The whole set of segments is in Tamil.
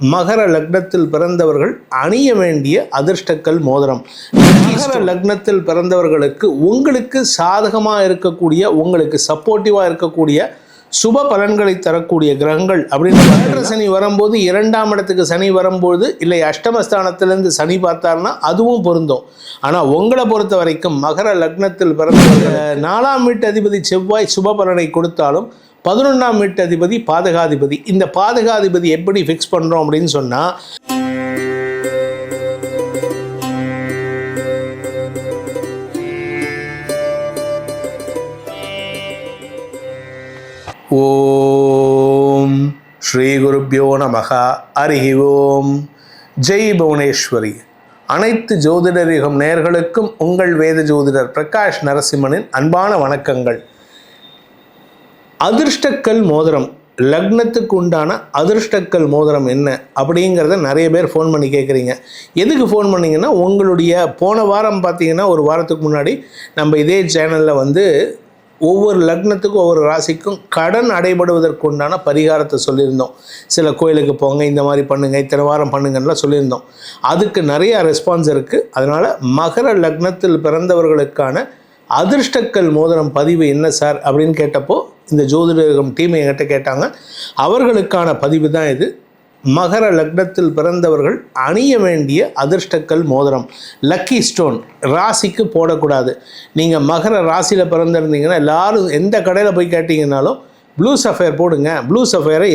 மகர லக்னத்தில் பிறந்தவர்கள் அணிய வேண்டிய அதிர்ஷ்டக்கல் மோதிரம். மகர லக்னத்தில் பிறந்தவர்களுக்கு உங்களுக்கு சாதகமாக இருக்கக்கூடிய உங்களுக்கு சப்போர்ட்டிவாக இருக்கக்கூடிய சுப பலன்களை தரக்கூடிய கிரகங்கள் அப்படின்னு ஏழரை சனி வரும்போது இரண்டாம் இடத்துக்கு சனி வரும்போது இல்லை அஷ்டமஸ்தானத்திலேருந்து சனி பார்த்தாருன்னா அதுவும் பொருந்தும். ஆனால் உங்களை பொறுத்த வரைக்கும் மகர லக்னத்தில் பிறந்தவர்கள் நாலாம் வீட்டு அதிபதி செவ்வாய் சுப பலனை கொடுத்தாலும் பதினொன்றாம் வீட்டு அதிபதி பாதகாதிபதி. இந்த பாதகாதிபதி எப்படி ஃபிக்ஸ் பண்ணுறோம் அப்படின்னு சொன்னால் ஓம் ஸ்ரீ குருப்பியோ நமகா. அருகி ஓம். ஜெய் புவனேஸ்வரி. அனைத்து ஜோதிடரிகம் நேர்களுக்கும் உங்கள் வேத ஜோதிடர் பிரகாஷ் நரசிம்மனின் அன்பான வணக்கங்கள். அதிர்ஷ்டக்கல் மோதிரம் லக்னத்துக்கு உண்டான அதிர்ஷ்டக்கல் மோதிரம் என்ன அப்படிங்கிறத நிறைய பேர் ஃபோன் பண்ணி கேட்குறீங்க. எதுக்கு ஃபோன் பண்ணீங்கன்னா உங்களுடைய போன வாரம் பார்த்தீங்கன்னா ஒரு வாரத்துக்கு முன்னாடி நம்ம இதே சேனலில் வந்து ஒவ்வொரு லக்னத்துக்கும் ஒவ்வொரு ராசிக்கும் கடன் அடைபடுவதற்கு உண்டான பரிகாரத்தை சொல்லியிருந்தோம். சில கோயிலுக்கு போங்க இந்த மாதிரி பண்ணுங்கள் இத்தனை வாரம் பண்ணுங்கன்னுலாம் சொல்லியிருந்தோம். அதுக்கு நிறையா ரெஸ்பான்ஸ் இருக்குது அதனால் மகர லக்னத்தில் பிறந்தவர்களுக்கான அதிர்ஷ்டக்கல் மோதிரம் பதிவு என்ன சார் அப்படின்னு கேட்டப்போ இந்த ஜோதிடகம் டீம் என்கிட்ட கேட்டாங்க. அவர்களுக்கான பதிவு தான் இது. மகர லக்னத்தில் பிறந்தவர்கள் அணிய வேண்டிய அதிர்ஷ்டக்கல் மோதிரம். லக்கி ஸ்டோன் ராசிக்கு போடக்கூடாது. நீங்கள் மகர ராசியில் பிறந்திருந்தீங்கன்னா எல்லாரும் எந்த கடையில் போய் கேட்டிங்கனாலும் ப்ளூ சஃபயர் போடுங்க. ப்ளூ சஃபயரை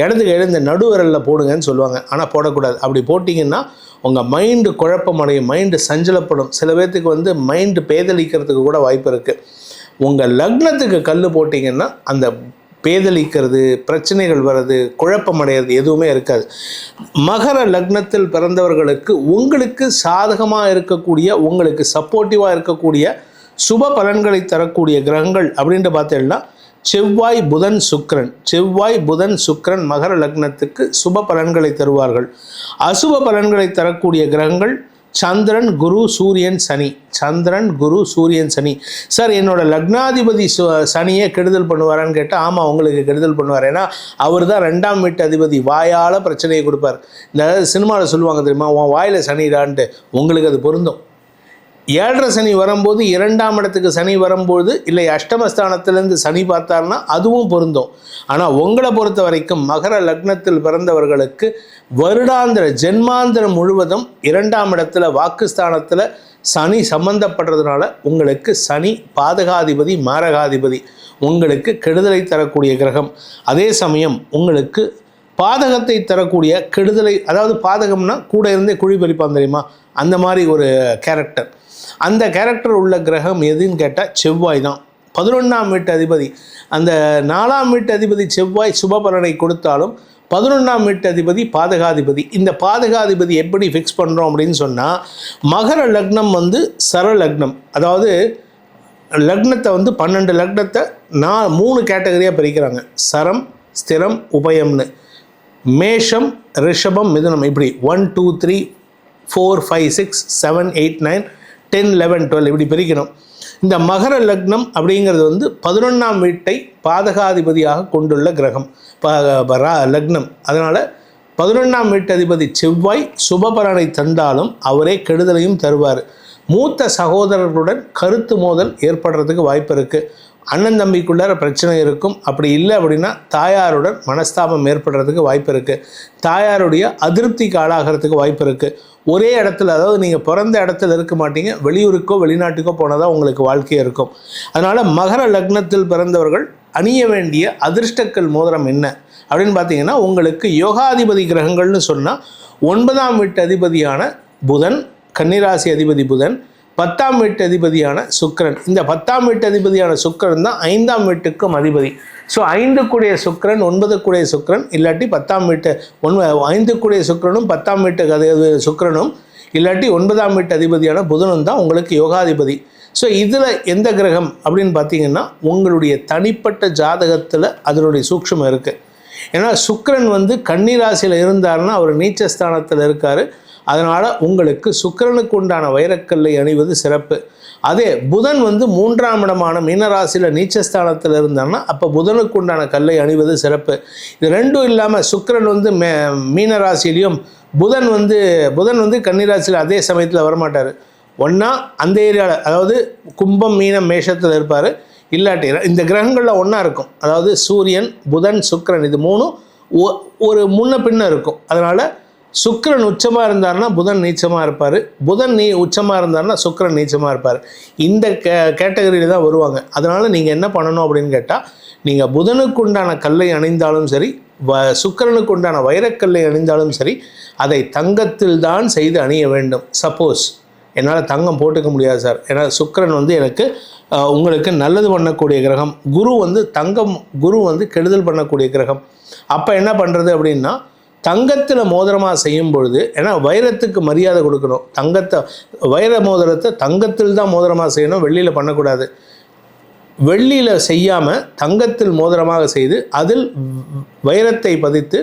இடது கையில் இந்த நடுவிரலில் போடுங்கன்னு சொல்லுவாங்க. ஆனால் போடக்கூடாது. அப்படி போட்டிங்கன்னா உங்கள் மைண்டு குழப்பமடையும் மைண்டு சஞ்சலப்படும். சில பேர்த்துக்கு வந்து மைண்டு பேதளிக்கிறதுக்கு கூட வாய்ப்பு இருக்குது உங்கள் லக்னத்துக்கு கல் போட்டிங்கன்னா அந்த பேதலிக்கிறது பிரச்சனைகள் வர்றது குழப்பமடைகிறது எதுவுமே இருக்காது. மகர லக்னத்தில் பிறந்தவர்களுக்கு உங்களுக்கு சாதகமாக இருக்கக்கூடிய உங்களுக்கு சப்போர்ட்டிவாக இருக்கக்கூடிய சுப பலன்களை தரக்கூடிய கிரகங்கள் அப்படின்ட்டு பார்த்தீங்கன்னா செவ்வாய் புதன் சுக்கரன். செவ்வாய் புதன் சுக்கரன் மகர லக்னத்துக்கு சுப பலன்களை தருவார்கள். அசுப பலன்களை தரக்கூடிய கிரகங்கள் சந்திரன் குரு சூரியன் சனி. சந்திரன் குரு சூரியன் சனி. சார் என்னோட லக்னாதிபதி சனியை கெடுதல் பண்ணுவாரான்னு கேட்டால் ஆமாம் உங்களுக்கு கெடுதல் பண்ணுவார். ஏன்னா அவர் தான் ரெண்டாம் வீட்டு அதிபதி. வாயால் பிரச்சனையை கொடுப்பார். இந்த சினிமாவில் சொல்லுவாங்க தெரியுமா உன் வாயில் சனிடான்ட்டு உங்களுக்கு அது பொருந்தும். ஏழரை சனி வரும்போது இரண்டாம் இடத்துக்கு சனி வரும்போது இல்லை அஷ்டமஸ்தானத்திலேருந்து சனி பார்த்தாருன்னா அதுவும் பொருந்தும். ஆனால் உங்களை பொறுத்த வரைக்கும் மகர லக்னத்தில் பிறந்தவர்களுக்கு வருடாந்திர ஜென்மாந்திரம் முழுவதும் இரண்டாம் இடத்துல வாக்குஸ்தானத்தில் சனி சம்பந்தப்படுறதுனால உங்களுக்கு சனி பாதகாதிபதி மாரகாதிபதி உங்களுக்கு கெடுதலை தரக்கூடிய கிரகம். அதே சமயம் உங்களுக்கு பாதகத்தை தரக்கூடிய கெடுதலை அதாவது பாதகம்னா கூட இருந்தே குழி பறிப்பான் தெரியுமா? அந்த மாதிரி ஒரு கேரக்டர் அந்த கேரக்டர் உள்ள கிரகம் எதுன்னு கேட்டால் செவ்வாய் தான். பதினொன்றாம் வீட்டு அதிபதி. அந்த நாலாம் வீட்டு அதிபதி செவ்வாய் சுபபலனை கொடுத்தாலும் பதினொன்றாம் வீட்டு அதிபதி பாதகாதிபதி. இந்த பாதகாதிபதி எப்படி ஃபிக்ஸ் பண்ணுறோம் அப்படின்னு சொன்னால் மகர லக்னம் வந்து சர லக்னம். அதாவது லக்னத்தை வந்து பன்னெண்டு லக்னத்தை நான் மூணு கேட்டகரியாக பிரிக்கிறாங்க. சரம் ஸ்திரம் உபயம்னு. மேஷம் ரிஷபம் மிதுனம். இப்படி one two three four five six seven eight nine ten eleven twelve இப்படி பிரிக்கணும். இந்த மகர லக்னம் அப்படிங்கிறது வந்து பதினொன்றாம் வீட்டை பாதகாதிபதியாக கொண்டுள்ள கிரகம். ப- ரா- லக்னம். அதனால் பதினொன்றாம் வீட்டு அதிபதி செவ்வாய் சுபபலனை தந்தாலும் அவரே கெடுதலையும் தருவார். மூத்த சகோதரர்களுடன் கருத்து மோதல் ஏற்படுறதுக்கு வாய்ப்பு இருக்குது அண்ணன் தம்பிக்குள்ளார பிரச்சனை இருக்கும். அப்படி இல்லை அப்படின்னா தாயாருடன் மனஸ்தாபம் ஏற்படுறதுக்கு வாய்ப்பு இருக்குது தாயாருடைய அதிருப்திக்கு ஆளாகிறதுக்கு வாய்ப்பு இருக்குது ஒரே இடத்துல அதாவது நீங்கள் பிறந்த இடத்துல இருக்க மாட்டீங்க. வெளியூருக்கோ வெளிநாட்டுக்கோ போனதாக உங்களுக்கு வாழ்க்கையாக இருக்கும். அதனால் மகர லக்னத்தில் பிறந்தவர்கள் அணிய வேண்டிய அதிர்ஷ்டக்கல் மோதிரம் என்ன? அப்படின்னு பார்த்தீங்கன்னா உங்களுக்கு யோகாதிபதி கிரகங்கள்னு சொன்னால் ஒன்பதாம் வீட்டு அதிபதியான புதன் கன்னிராசி அதிபதி புதன் பத்தாம் வீட்டு அதிபதியான சுக்கிரன். இந்த பத்தாம் வீட்டு அதிபதியான சுக்கரன் தான் ஐந்தாம் வீட்டுக்கும் அதிபதி. ஸோ ஐந்து கூடிய சுக்கிரன் ஒன்பது கூடிய சுக்கிரன் இல்லாட்டி பத்தாம் வீட்டு ஒன்பது ஐந்து கூடிய சுக்கிரனும் பத்தாம் வீட்டு அது சுக்கிரனும் இல்லாட்டி ஒன்பதாம் வீட்டு அதிபதியான புதனும் தான் உங்களுக்கு யோகாதிபதி. ஸோ இதில் எந்த கிரகம் அப்படின்னு பார்த்தீங்கன்னா உங்களுடைய தனிப்பட்ட ஜாதகத்தில் அதனுடைய சூக்ஷ்மம் இருக்குது ஏன்னா சுக்கரன் வந்து கன்னிராசியில் இருந்தாருன்னா அவர் நீச்சஸ்தானத்தில் இருக்கார். அதனால் உங்களுக்கு சுக்கரனுக்கு உண்டான வைரக்கல்லை அணிவது சிறப்பு. அதே புதன் வந்து மூன்றாம் இடமான மீனராசியில் நீச்சஸ்தானத்தில் இருந்தான்னா அப்போ புதனுக்கு உண்டான கல்லை அணிவது சிறப்பு. இது ரெண்டும் இல்லாமல் சுக்கரன் வந்து மே மீனராசிலையும் புதன் வந்து புதன் வந்து கன்னிராசியில் அதே சமயத்தில் வரமாட்டார். ஒன்றா அந்த ஏரியாவில் அதாவது கும்பம் மீனம் மேஷத்தில் இருப்பார். இல்லாட்டி இந்த கிரகங்களில் ஒன்றா இருக்கும். அதாவது சூரியன் புதன் சுக்கரன் இது மூணும் ஒரு முன்ன பின்ன இருக்கும். அதனால் சுக்கரன் உச்சமாக இருந்தாருன்னா புதன் நீச்சமாக இருப்பார். புதன் நீ உச்சமாக இருந்தாருன்னா சுக்கரன் நீச்சமாக இருப்பார். இந்த கே கேட்டகரியில் தான் வருவாங்க. அதனால் நீங்கள் என்ன பண்ணணும் அப்படின்னு கேட்டால் நீங்கள் புதனுக்கு உண்டான கல்லை அணிந்தாலும் சரி வ சுக்கிரனுக்கு உண்டான வைரக்கல்லை அணிந்தாலும் சரி அதை தங்கத்தில் தான் செய்து அணிய வேண்டும். சப்போஸ் என்னால் தங்கம் போட்டுக்க முடியாது சார். ஏன்னா சுக்கிரன் வந்து எனக்கு உங்களுக்கு நல்லது பண்ணக்கூடிய கிரகம். குரு வந்து தங்கம் குரு வந்து கெடுதல் பண்ணக்கூடிய கிரகம். அப்போ என்ன பண்ணுறது அப்படின்னா தங்கத்தில் மோதிரமாக செய்யும் பொழுது ஏன்னா வைரத்துக்கு மரியாதை கொடுக்கணும். தங்கத்தை வைர மோதிரத்தை தங்கத்தில் தான் மோதிரமாக செய்யணும் வெள்ளியில் பண்ணக்கூடாது. வெள்ளியில் செய்யாமல் தங்கத்தில் மோதிரமாக செய்து அதில் வைரத்தை பதித்து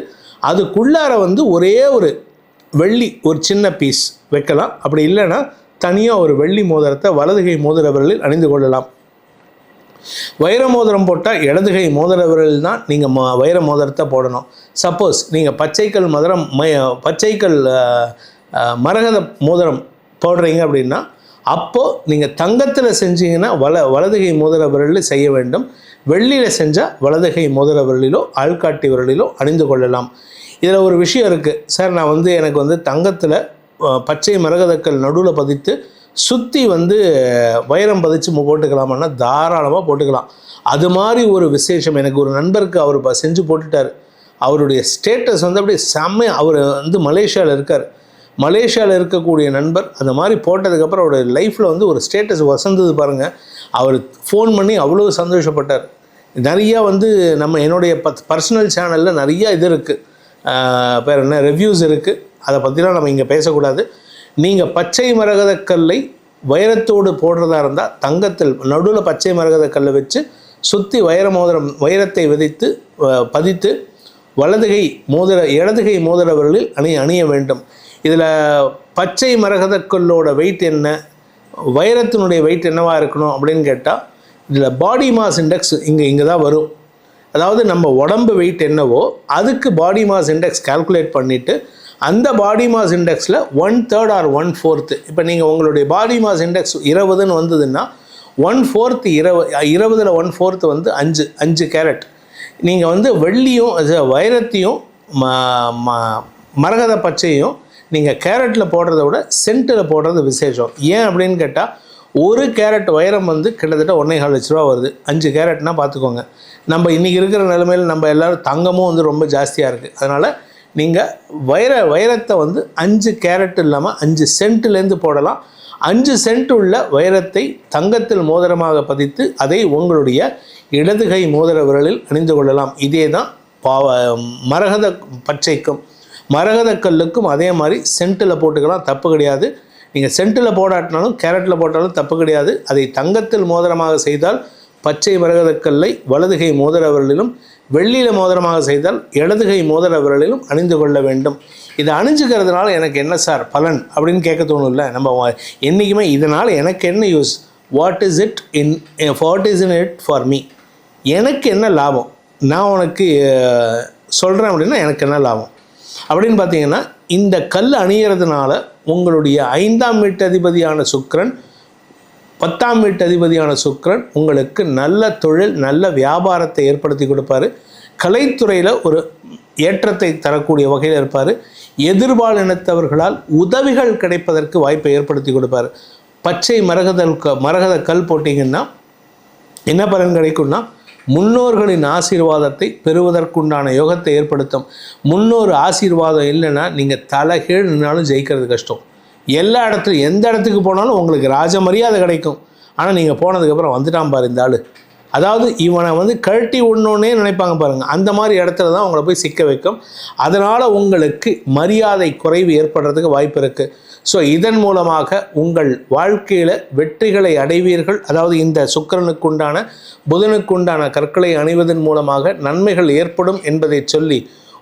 அதுக்குள்ளார வந்து ஒரே ஒரு வெள்ளி ஒரு சின்ன பீஸ் வைக்கலாம். அப்படி இல்லைன்னா தனியாக ஒரு வெள்ளி மோதிரத்தை வலதுகை மோதிர விரலில் அணிந்து கொள்ளலாம். வைர மோதிரம் போட்டால் இடதுகை மோதிர விரலில் தான் நீங்கள் ம வைர மோதிரத்தை போடணும். சப்போஸ் நீங்கள் பச்சைக்கல் மதுரம் மய பச்சைக்கல் மரகத மோதிரம் போடுறீங்க அப்படின்னா அப்போது நீங்கள் தங்கத்தில் செஞ்சீங்கன்னா வல வலதுகை மோதிர விரலில் செய்ய வேண்டும். வெள்ளியில் செஞ்சால் வலதுகை மோதிர விரலிலோ ஆள்காட்டி விரலிலோ அணிந்து கொள்ளலாம். இதில் ஒரு விஷயம் இருக்குது சார் நான் வந்து எனக்கு வந்து தங்கத்தில் பச்சை மரகதக்கல் நடுவில் பதித்து சுற்றி வந்து வைரம் பதிச்சு மு- போட்டுக்கலாமான்னா தாராளமாக போட்டுக்கலாம். அது மாதிரி ஒரு விசேஷம் எனக்கு ஒரு நண்பருக்கு அவர் செஞ்சு போட்டுட்டார். அவருடைய ஸ்டேட்டஸ் வந்து அப்படியே செம்ம அவர் வந்து மலேசியாவில் இருக்கார். மலேசியாவில் இருக்கக்கூடிய நண்பர் அந்த மாதிரி போட்டதுக்கப்புறம் அவருடைய லைஃப்பில் வந்து ஒரு ஸ்டேட்டஸ் வசந்தது பாருங்கள் அவர் ஃபோன் பண்ணி அவ்வளோ சந்தோஷப்பட்டார். நிறையா வந்து நம்ம என்னுடைய பத் பர்சனல் சேனலில் நிறையா இது இருக்குது பேர் என்ன? ரிவ்யூஸ் இருக்குது அதை பற்றிலாம் நம்ம இங்கே பேசக்கூடாது. நீங்கள் பச்சை மரகதக்கல்லை வைரத்தோடு போடுறதா இருந்தால் தங்கத்தில் நடுவில் பச்சை மரகதக்கல்லை வச்சு சுற்றி வைர மோதிரம் வைரத்தை விதைத்து பதித்து வலதுகை மோதிர இடதுகை மோதிர விரலில் அணி அணிய வேண்டும். இதில் பச்சை மரகதக்கல்லோட வெயிட் என்ன? வைரத்தினுடைய வெயிட் என்னவாக இருக்கணும் அப்படின்னு கேட்டால் இதில் பாடி மாஸ் இண்டெக்ஸ் இங்கே இங்கே தான் வரும். அதாவது நம்ம உடம்பு வெயிட் என்னவோ அதுக்கு பாடி மாஸ் இண்டெக்ஸ் கால்குலேட் பண்ணிவிட்டு அந்த body mass இண்டெக்ஸில் one third or one fourth இப்போ நீங்கள் உங்களுடைய பாடி மாஸ் இண்டெக்ஸ் இருபதுன்னு வந்ததுன்னா ஒன் ஃபோர்த்து இருபது இருபதில் ஒன் ஃபோர்த்து வந்து அஞ்சு அஞ்சு கேரட் நீங்கள் வந்து வெள்ளியும் அது வைரத்தையும் ம மரகத பச்சையும் நீங்கள் கேரட்டில் போடுறத விட சென்ட்டில் போடுறது விசேஷம். ஏன் அப்படின்னு கேட்டால் ஒரு கேரட் வைரம் வந்து கிட்டத்தட்ட ஒன்றே கால் லட்ச ரூபா வருது. அஞ்சு கேரட்னா பார்த்துக்கோங்க நம்ம இன்றைக்கி இருக்கிற நிலைமையில் நம்ம எல்லோரும் தங்கமும் வந்து ரொம்ப ஜாஸ்தியாக இருக்குது அதனால் நீங்கள் வைர வைரத்தை வந்து அஞ்சு கேரட் இல்லாமல் அஞ்சு சென்ட்லேருந்து போடலாம். அஞ்சு சென்ட் உள்ள வைரத்தை தங்கத்தில் மோதிரமாக பதித்து அதை உங்களுடைய இடதுகை மோதிர விரலில் அணிந்து கொள்ளலாம். இதே தான் பாவ மரகத பச்சைக்கும் மரகத கல்லுக்கும் அதே மாதிரி சென்ட்டில் போட்டுக்கலாம் தப்பு கிடையாது. நீங்கள் சென்ட்டில் போடாட்டினாலும் கேரட்டில் போட்டாலும் தப்பு கிடையாது. அதை தங்கத்தில் மோதிரமாக செய்தால் பச்சை மரகதக்கல்லை வலதுகை மோதிர விரலிலும் வெள்ளியில் மோதிரமாக செய்தால் இடதுகை மோதிர விரலிலும் அணிந்து கொள்ள வேண்டும். இதை அணிஞ்சுக்கிறதுனால எனக்கு என்ன சார் பலன் அப்படின்னு கேட்க தோணும்ல. நம்ம என்றைக்குமே இதனால் எனக்கு என்ன use what is it in what is in it for me எனக்கு என்ன லாபம்? நான் உனக்கு சொல்கிறேன் அப்படின்னா எனக்கு என்ன லாபம்? அப்படின்னு பார்த்தீங்கன்னா இந்த கல் அணியறதுனால உங்களுடைய ஐந்தாம் வீட்டு அதிபதியான சுக்கிரன் பத்தாம் வீட்டு அதிபதியான சுக்ரன் உங்களுக்கு நல்ல தொழில் நல்ல வியாபாரத்தை ஏற்படுத்தி கொடுப்பாரு. கலைத்துறையில் ஒரு ஏற்றத்தை தரக்கூடிய வகையில் இருப்பார். எதிர்பால் இனத்தவர்களால் உதவிகள் கிடைப்பதற்கு வாய்ப்பை ஏற்படுத்தி கொடுப்பார். பச்சை மரகதல் க- மரகத கல் போட்டிங்கன்னா என்ன பலன் கிடைக்கும்னா முன்னோர்களின் ஆசீர்வாதத்தை பெறுவதற்குண்டான யோகத்தை ஏற்படுத்தும். முன்னோர் ஆசீர்வாதம் இல்லைன்னா நீங்கள் தலைகீழ் நின்னாலும் ஜெயிக்கிறது கஷ்டம். எல்லா இடத்துலையும் எந்த இடத்துக்கு போனாலும் உங்களுக்கு ராஜ மரியாதை கிடைக்கும். ஆனால் நீங்கள் போனதுக்கப்புறம் வந்துட்டான் பாரு இந்த ஆள். அதாவது இவனை வந்து கழட்டி விடணுன்னே நினைப்பாங்க பாருங்கள் அந்த மாதிரி இடத்துல தான் உங்களை போய் சிக்க வைக்கும். அதனால் உங்களுக்கு மரியாதை குறைவு ஏற்படுறதுக்கு வாய்ப்பு இருக்குது ஸோ இதன் மூலமாக உங்கள் வாழ்க்கையில் வெற்றிகளை அடைவீர்கள். அதாவது இந்த சுக்கிரனுக்குண்டான புதனுக்குண்டான கற்களை அணிவதன் மூலமாக நன்மைகள் ஏற்படும் என்பதை சொல்லி